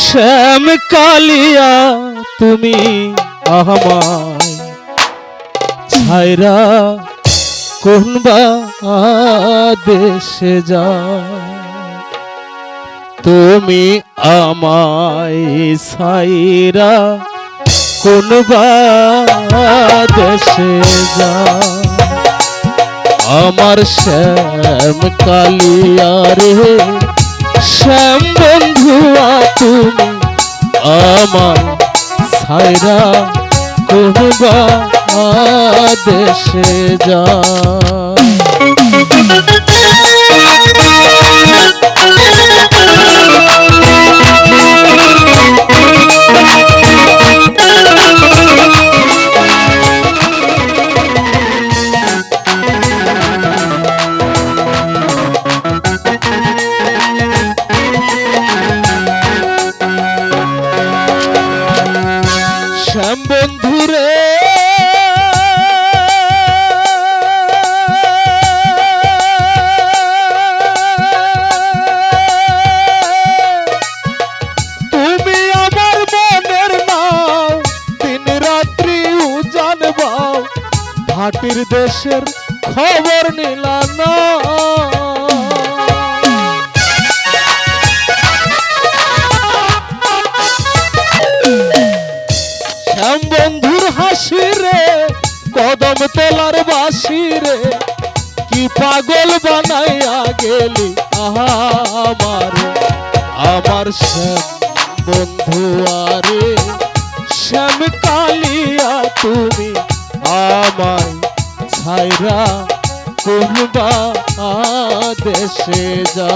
শ্যাম কালিয়া, তুমি আমায় ছাইরা কোন বা দেশে যা তুমি আমায় ছাইরা কোন বা দেশে যা আমার শ্যাম কালিয়া রে, শ্যাম বন্ধুয়া তুমি আমার ছাইরা কোনবা দেশে যা। ভাটির দেশের খবর নিলা না। শ্যাম বন্ধুর হাসি রে, কদম তোলার বাসি রে, কি পাগল বানাইয়া গেলি আমার আমার শ্যাম বন্ধু আরে, শ্যাম কালিয়া তুমি আমায় ছাইরা দেশে যা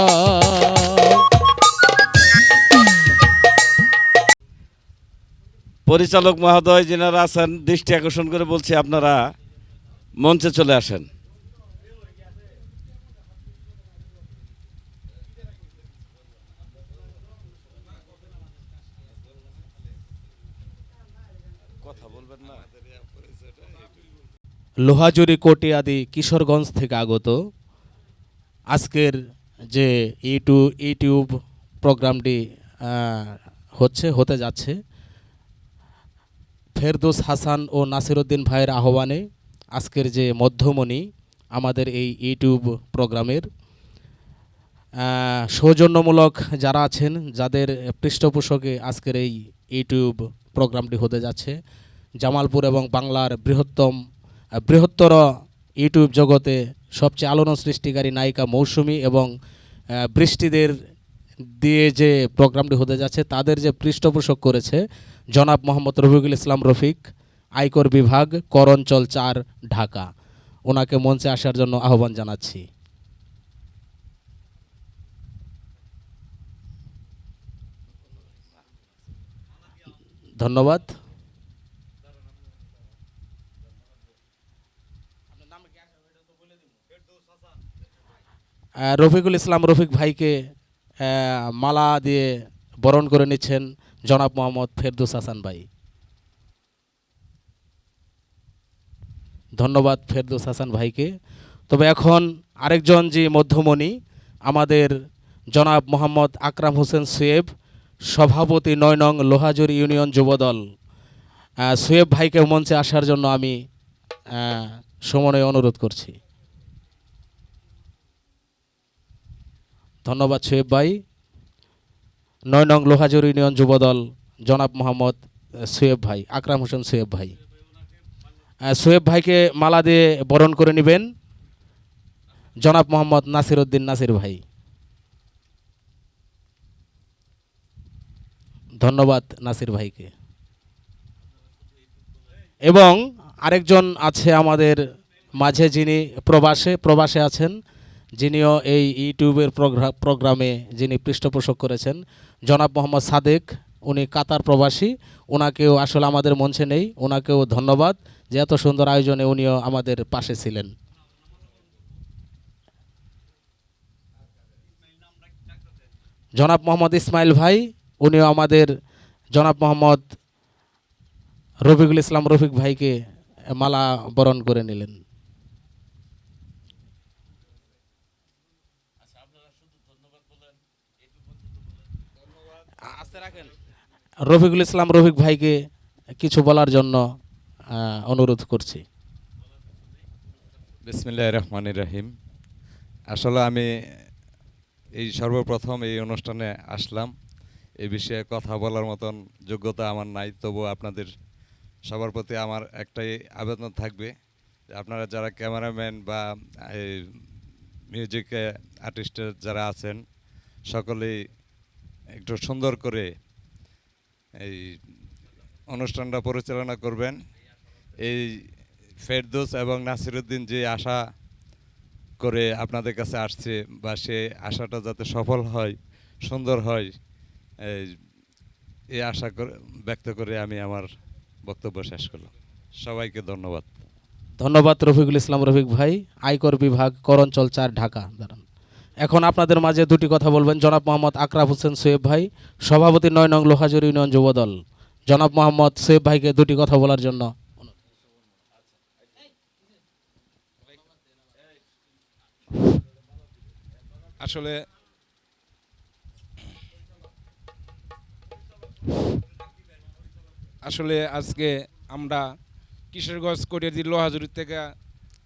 পরিচালক মহোদয়, যিনারা আছেন, দৃষ্টি আকর্ষণ করে বলছি, আপনারা মঞ্চে চলে আসেন। কথা বলবেন না। লোহাজুরি কোটি আদি কিশোরগঞ্জ থেকে আগত। আজকের যে ইউটিউব ইউটিউব প্রোগ্রামটি হচ্ছে হতে যাচ্ছে ফেরদৌস হাসান ও নাসিরুদ্দিন ভাইয়ের আহ্বানে আজকের যে মধ্যমণি আমাদের এই ইউটিউব প্রোগ্রামের সৌজন্যমূলক যারা আছেন যাদের পৃষ্ঠপোষকে আজকের এই ইউটিউব প্রোগ্রামটি হতে যাচ্ছে। জামালপুর এবং বাংলার বৃহত্তম বৃহত্তর ইউটিউব জগতে সবচেয়ে আলোড়ন সৃষ্টিকারী নায়িকা মৌসুমি এবং বৃষ্টিদের দিয়ে যে প্রোগ্রামটি হতে যাচ্ছে, তাদের যে পৃষ্ঠপোষক করেছে জনাব মোহাম্মদ রফিকুল ইসলাম রফিক, আয়কর বিভাগ, করঞ্চল চার, ঢাকা। ওনাকে মঞ্চে আসার জন্য আহ্বান জানাচ্ছি। ধন্যবাদ। রফিকুল ইসলাম রফিক ভাইকে মালা দিয়ে বরণ করে নিচ্ছেন জনাব মোহাম্মদ ফেরদৌস হাসান ভাই। ধন্যবাদ ফেরদুস হাসান ভাইকে। তবে এখন আরেকজন যে মধ্যমণি, আমাদের জনাব মোহাম্মদ আকরাম হোসেন সুয়েব সভাপতি নয় নং লোহাজুরি ইউনিয়ন যুবদল। সোয়েব ভাইকে মঞ্চে আসার জন্য আমি সমন্বয় অনুরোধ করছি। ধন্যবাদ সোয়েব ভাই। নয় নং লোহাজুর ইউনিয়ন যুবদল, জনাব মোহাম্মদ সোয়েব ভাই, আকরাম হোসেন সোয়েব ভাই। সোয়েব ভাইকে মালা দিয়ে বরণ করে নেবেন, জনাব মোহাম্মদ নাসির উদ্দিন নাসির ভাই। ধন্যবাদ নাসির ভাইকে। এবং আরেকজন আছে আমাদের মাঝে যিনি প্রবাসে প্রবাসে আছেন। যিনিও এই ইউটিউবের প্রোগ্রা- প্রোগ্রামে যিনি পৃষ্ঠপোষক করেছেন, জনাব মোহাম্মদ সাদেক, উনি কাতার প্রবাসী। ওনাকেও আসলে আমাদের মঞ্চে নেই, ওনাকেও ধন্যবাদ যে এত সুন্দর আয়োজনে উনিও আমাদের পাশে ছিলেন। জনাব মোহাম্মদ ইসমাইল ভাই উনিও আমাদের জনাব মোহাম্মদ রফিকুল ইসলাম রফিক ভাইকে মালা বরণ করে নিলেন। রফিকুল ইসলাম রফিক ভাইকে কিছু বলার জন্য অনুরোধ করছি। বিসমিল্লাহ রহমান রহিম। আসলে আমি এই সর্বপ্রথম এই অনুষ্ঠানে আসলাম। এই বিষয়ে কথা বলার মতন যোগ্যতা আমার নাই তবু আপনাদের সবার প্রতি আমার একটাই আবেদন থাকবে আপনারা যারা ক্যামেরাম্যান বা এই মিউজিক আর্টিস্টের যারা আছেন, সকলেই একটু সুন্দর করে এই অনুষ্ঠানটা পরিচালনা করবেন। এই ফেরদৌস এবং নাসিরুদ্দিন যে আশা করে আপনাদের কাছে আসছে বা সে আশাটা যাতে সফল হয়, সুন্দর হয় এই আশা করে ব্যক্ত করে আমি আমার বক্তব্য শেষ করলাম। সবাইকে ধন্যবাদ। ধন্যবাদ রফিকুল ইসলাম রফিক ভাই। আয়কর বিভাগ করঞ্চল চার ঢাকা। দাঁড়ান। এখন আপনাদের মাঝে দুটি কথা বলবেন। জনাব মোহাম্মদ আকরাফ হোসেন সোয়েব ভাই সভাপতি নয় নং লোহাজুর ইউনিয়ন যুবদল জনাব মোহাম্মদ সোয়েব ভাইকে দুটি কথা বলার জন্য আসলে আসলে আজকে আমরা কিশোরগঞ্জ কটিয়াদি লোহাজুরি থেকে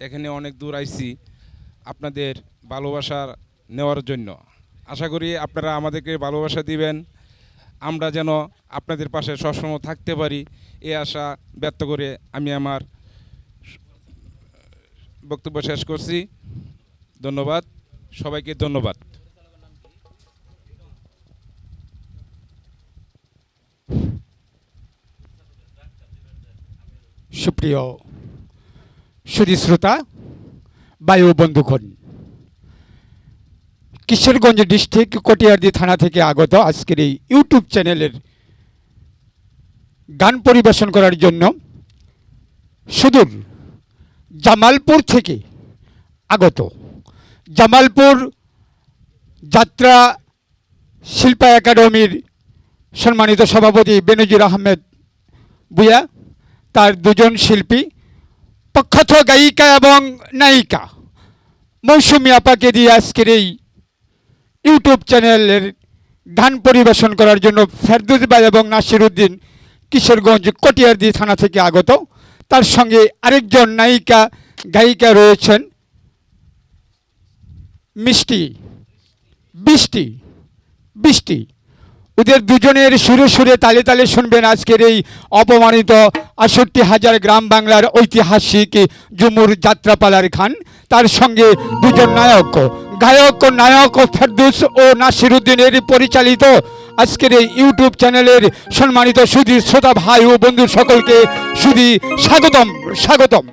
এখানে অনেক দূর আইছি আপনাদের ভালোবাসা নেওয়ার জন্য। আশা করি আপনারা আমাদেরকে ভালোবাসা দিবেন। আমরা যেন আপনাদের পাশে সবসময় থাকতে পারি, এ আশা ব্যক্ত করে আমি আমার বক্তব্য শেষ করছি। ধন্যবাদ। সবাইকে ধন্যবাদ। সুপ্রিয় শ্রোতা, বায়ু বন্ধুগণ, কিশোরগঞ্জ ডিস্ট্রিক্ট কটিয়ারদি থানা থেকে আগত আজকের এই ইউটিউব চ্যানেলের গান পরিবেশন করার জন্য সুদূর জামালপুর থেকে আগত জামালপুর যাত্রা শিল্পা একাডেমির সম্মানিত সভাপতি বেনজির আহমেদ বুয়া তার দুজন শিল্পী, প্রখ্যাত গায়িকা এবং নায়িকা। মৌসুমী আপাকে দিয়ে আজকের এই ইউটিউব চ্যানেলের গান পরিবেশন করার জন্য ফেরদুস ভাই এবং নাসির উদ্দিন কিশোরগঞ্জ কটিয়ারদি থানা থেকে আগত। তার সঙ্গে আরেকজন নায়িকা, গায়িকা রয়েছেন মিষ্টি, বৃষ্টি বৃষ্টি। ওদের দুজনের সুরে সুরে তালে তালে শুনবেন আজকের এই অপমানিত আষট্টি হাজার গ্রাম বাংলার ঐতিহাসিক জুমুর যাত্রাপালার খান। তার সঙ্গে দুজন নায়ক, গায়ক, নায়ক ফেরদুস ও নাসিরুদ্দিনের পরিচালিত আজকের এই ইউটিউব চ্যানেলের সম্মানিত সুধী শ্রোতা ভাই ও বন্ধু সকলকে সুধী স্বাগতম স্বাগতম।